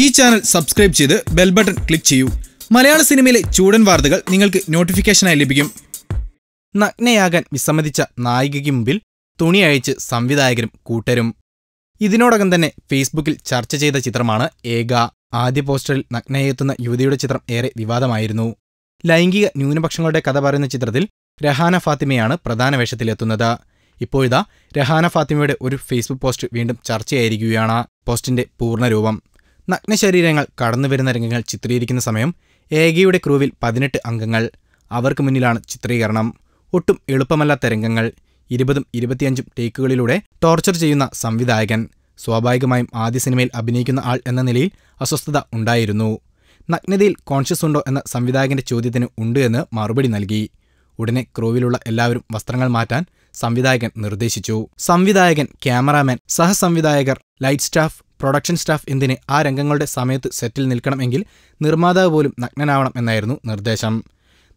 ഈ channel subscribe ചെയ്ത് bell button click ചെയ്യൂ. മലയാള സിനിമയിലെ ചൂടൻ വാർത്തകൾ നിങ്ങൾക്ക് നോട്ടിഫിക്കേഷനായി ലഭിക്കും. നഗ്നയാകാൻ വിസമ്മതിച്ച നായികയ്ക്ക് മുമ്പിൽ തുണി അയച്ച് സംവിധായകരും കൂട്ടരും. ഇതിനോടകം തന്നെ ഫേസ്ബുക്കിൽ ചർച്ച ചെയ്ത ചിത്രമാണ് ഏക. ആദ്യ പോസ്റ്ററിൽ നഗ്നയെത്തുന്ന യുവതിയുടെ ചിത്രം ഏറെ വിവാദമായിരുന്നു. ലൈംഗിക ന്യൂനപക്ഷങ്ങളുടെ കഥ പറയുന്ന ചിത്രത്തിൽ രഹാന ഫാത്തിമയാണ് പ്രധാന വേഷത്തിലെത്തുന്നത്. ഇപ്പോഴിതാ രഹാന ഫാത്തിമയുടെ ഒരു ഫേസ്ബുക്ക് പോസ്റ്റ് വീണ്ടും ചർച്ചയായിരിക്കുകയാണ്. പോസ്റ്റിന്റെ പൂർണരൂപം നഗ്നശരീരങ്ങൾ കടന്നുവരുന്ന രംഗങ്ങൾ ചിത്രീകരിക്കുന്ന സമയം ഏകയുടെ ക്രൂവിൽ പതിനെട്ട് അംഗങ്ങൾ. അവർക്ക് മുന്നിലാണ് ചിത്രീകരണം. ഒട്ടും എളുപ്പമല്ലാത്ത രംഗങ്ങൾ. ഇരുപതും ഇരുപത്തിയഞ്ചും ടേക്കുകളിലൂടെ ടോർച്ചർ ചെയ്യുന്ന സംവിധായകൻ. സ്വാഭാവികമായും ആദ്യ സിനിമയിൽ അഭിനയിക്കുന്ന ആൾ എന്ന നിലയിൽ അസ്വസ്ഥത ഉണ്ടായിരുന്നു. നഗ്നതയിൽ കോൺഷ്യസ് ഉണ്ടോ എന്ന സംവിധായകന്റെ ചോദ്യത്തിന് ഉണ്ട് എന്ന് മറുപടി നൽകി. ഉടനെ ക്രൂവിലുള്ള എല്ലാവരും വസ്ത്രങ്ങൾ മാറ്റാൻ സംവിധായകൻ നിർദ്ദേശിച്ചു. സംവിധായകൻ ക്യാമറാമാൻ സഹസംവിധായകർ ലൈറ്റ് സ്റ്റാഫ് പ്രൊഡക്ഷൻ സ്റ്റാഫ് എന്തിന് ആ രംഗങ്ങളുടെ സമയത്ത് സെറ്റിൽ നിൽക്കണമെങ്കിൽ നിർമ്മാതാവ് പോലും നഗ്നനാവണം എന്നായിരുന്നു നിർദ്ദേശം.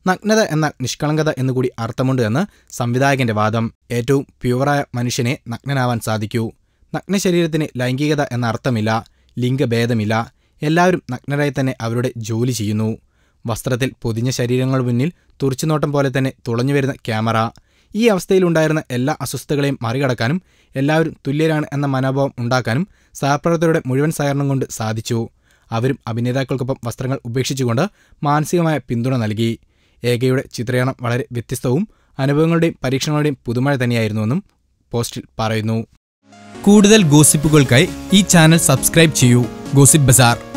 നഗ്നത എന്നാൽ നിഷ്കളങ്കത എന്നുകൂടി അർത്ഥമുണ്ട് എന്ന് സംവിധായകന്റെ വാദം. ഏറ്റവും പ്യുവറായ മനുഷ്യനെ നഗ്നനാവാൻ സാധിക്കൂ. നഗ്ന ശരീരത്തിന് ലൈംഗികത എന്ന അർത്ഥമില്ല ലിംഗഭേദമില്ല. എല്ലാവരും നഗ്നരായി തന്നെ അവരുടെ ജോലി ചെയ്യുന്നു. വസ്ത്രത്തിൽ പൊതിഞ്ഞ ശരീരങ്ങൾ മുന്നിൽ തുറിച്ചുനോട്ടം പോലെ തന്നെ തുളഞ്ഞുവരുന്ന ക്യാമറ. ഈ അവസ്ഥയിലുണ്ടായിരുന്ന എല്ലാ അസ്വസ്ഥതകളെയും മറികടക്കാനും എല്ലാവരും തുല്യരാണ് എന്ന മനോഭാവം ഉണ്ടാക്കാനും സഹപ്രവർത്തകരുടെ മുഴുവൻ സഹകരണം കൊണ്ട് സാധിച്ചു. അവരും അഭിനേതാക്കൾക്കൊപ്പം വസ്ത്രങ്ങൾ ഉപേക്ഷിച്ചുകൊണ്ട് മാനസികമായ പിന്തുണ നൽകി. ഏകയുടെ ചിത്രീകരണം വളരെ വ്യത്യസ്തവും അനുഭവങ്ങളുടെയും പരീക്ഷണങ്ങളുടെയും പുതുമഴ തന്നെയായിരുന്നുവെന്നും പോസ്റ്റിൽ പറയുന്നു. കൂടുതൽ ഗോസിപ്പുകൾക്കായി ഈ ചാനൽ സബ്സ്ക്രൈബ് ചെയ്യൂ. ഗോസിപ്പ് ബസാർ.